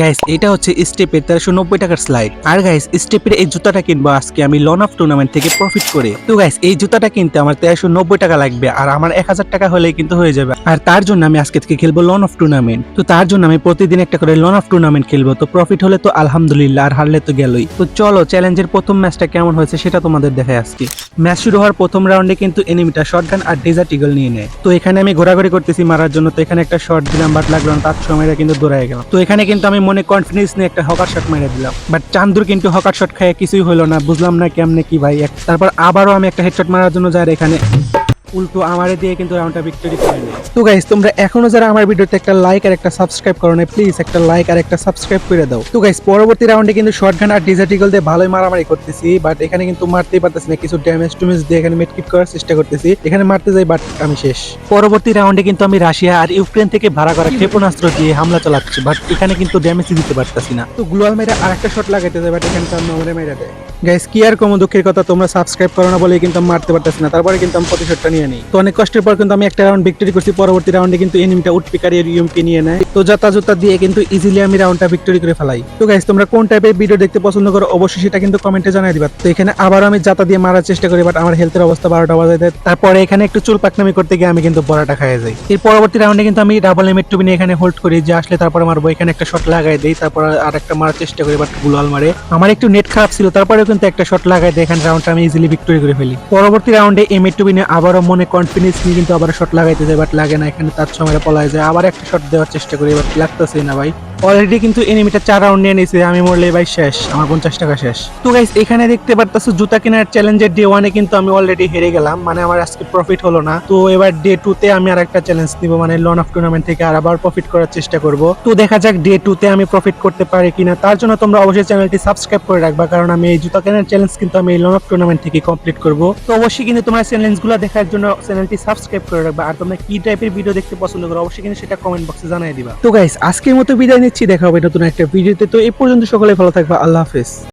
Guys এটা হচ্ছে স্টেপের তেরোশো নব্বই টাকার স্লাইড আর গাইস স্টেপের এই জুতাটা কিনবো আজকে আমি লন অফ টুর্নামেন্ট থেকে প্রফিট করে। তো গাইস এই জুতাটা কিনতে আমার তেরোশো নব্বই টাকা লাগবে, আর আমার এক হাজার টাকা হলেই কিন্তু হয়ে যাবে। আর তার জন্য আমি আজকে থেকে খেলব লন অফ টুর্নামেন্ট তো তার জন্য আমি প্রতিদিন একটা করে লন অফ টুর্নামেন্ট খেলব। তো প্রফিট হলে তো আলহামদুলিল্লাহ, আর হারলে তো গেলই। তো চলো চ্যালেঞ্জের প্রথম ম্যাচটা কেমন হয়েছে সেটা তোমাদের দেখাই আজকে। ম্যাচ শুরু হওয়ার প্রথম রাউন্ডে কিন্তু এনিমিটা শটগান আর ডেজার্ট ইগল নিয়ে নেয়। তো এখানে আমি ঘোরাঘুরি করতেছি মারার জন্য। তো এখানে একটা শট দিলাম বাট লাগল তার সময়টা কিন্তু দৌড়ায় গেল। তো এখানে কিন্তু আমি মনে কনফিডেন্স নিয়ে একটা হকার শট মেরে দিলাম। বাট চান্দুর কিন্তু হকার শট খায় কিছুই হলো না, বুঝলাম না কেমনে কি ভাই। তারপর আবারও আমি একটা হেডশট মারার জন্য যাই এখানে। উল্টো আমারে দিয়ে কিন্তু রাউন্ডটা ভিক্টরি করে নেয়। তো গাইস তোমরা এখনও যারা আমার ভিডিওতে একটা লাইক আর একটা সাবস্ক্রাইব করো না প্লিজ একটা লাইক আর একটা সাবস্ক্রাইব করে দাও। তো গাইস পরবর্তী রাউন্ডে কিন্তু শর্টগান আর ডিজার্টিকল দিয়ে ভালোই মারামারি করতেছি বাট এখানে কিন্তু মারতেই পারতেছি না, কিছু ড্যামেজ টুমেজ দিয়ে এখানে মেটকিট করার চেষ্টা করতেছি। এখানে মারতে যাই বাট আমি শেষ। পরবর্তী রাউন্ডে কিন্তু আমি রাশিয়া আর ইউক্রেন থেকে ভাড়া করা ক্ষেপণাস্ত্র দিয়ে হামলা চালাচ্ছি বাট এখানে কিন্তু ড্যামেজ দিতে পারতাছি না। তো গ্লোয়াল মেরে আর একটা শট লাগাইতে যায় বাট এখানে তার নম্বরে মেরে দেয়। গাইস কি আর কম দুঃখের কথা, তোমরা সাবস্ক্রাইব করো না বলে কিন্তু আমি মারতে পারতেছি না। তারপরে কিন্তু আমি প্রতিশোধটা নিয়ে নিই। তো অনেক কষ্টের পর কিন্তু আমি একটা রাউন্ড ভিক্টরি করছি, পরবর্তী রাউন্ডে কিন্তু এনিমিটা উঠপিকারি ইউএমপি নিয়ে নেয়। তো যাতা জুতা দিয়ে কিন্তু ইজিলি আমি রাউন্ডটা ভিক্টরি করে ফেলাই। তো গাইস তোমরা কোন টাইপের ভিডিও দেখতে পছন্দ করো, অবশ্যই সেটা কিন্তু কমেন্টে জানাই দিবা। তো এখানে আবার আমি যাতা দিয়ে মারার চেষ্টা করি বাট আমার হেলথের অবস্থা বারোটা বাজে দেয়। তারপরে এখানে একটু চুল পাকনামি করতে গিয়ে আমি কিন্তু বড়াটা খাইয়ে যাই। এর পরবর্তী রাউন্ডে কিন্তু আমি ডাবল এমেট টুবি নিয়ে এখানে হোল্ড করি, যে আসলে তারপরে মারবো। এখানে একটা শট লাগাই দেই, তারপর আর একটা মারার চেষ্টা করি বাট গুলাল মারে। আমার একটু নেট খারাপ ছিল, তারপরেও কিন্তু একটা শট লাগাই দেয় এখানে রাউন্ডটা আমি ইজিলি ভিক্টরি করে ফেলি। পরবর্তী রাউন্ডে এমেট টুবি নিয়ে আবারও মনে কনফিডেন্স নিয়ে কিন্তু আবার শট লাগাইতে যায় বাট লাগে না, এখানে তার সময় পলায় যায়। আবার একটা শট দেওয়ার চেষ্টা করি। বাট লাগতেছে না ভাই। অলরেডি কিন্তু এনিমিটা চার রাউন্ড নিয়ে নিয়েছে আমি মরলে ভাই শেষ, আমার পঞ্চাশ টাকা শেষ। তো গাইস এখানে দেখতে পারতাছো জুতা কেনার চ্যালেঞ্জের ডে ওয়ানে কিন্তু আমি অলরেডি হেরে গেলাম মানে আমার আজকে প্রফিট হলো না। তো এবার ডে টু তে আমি আর একটা চ্যালেঞ্জ নিব মানে লন অফ টুর্নামেন্ট থেকে আর আবার প্রফিট করার চেষ্টা করব। তো দেখা যাক ডে টু তে আমি প্রফিট করতে পারি কিনা, তার জন্য তোমরা অবশ্যই চ্যানেলটি সাবস্ক্রাইব করে রাখবা, কারণ আমি এই জুতা কেনার চ্যালেঞ্জ কিন্তু আমি এই লন অফ টুর্নামেন্ট থেকে কমপ্লিট করব। তো অবশ্যই কিন্তু তোমরা চ্যালেঞ্জগুলো দেখার জন্য চ্যানেলটি সাবস্ক্রাইব করে রাখবা, আর তোমরা কি টাইপের ভিডিও দেখতে পছন্দ করো, অবশ্যই কিন্তু সেটা কমেন্ট বক্সে জানিয়ে দিবা। তো গাইস আজকের মতো বিদায় নিচ্ছি দেখা হবে নতুন একটা ভিডিওতে। তো এই পর্যন্ত সকলে ভালো থাকবে আল্লাহ হাফেজ।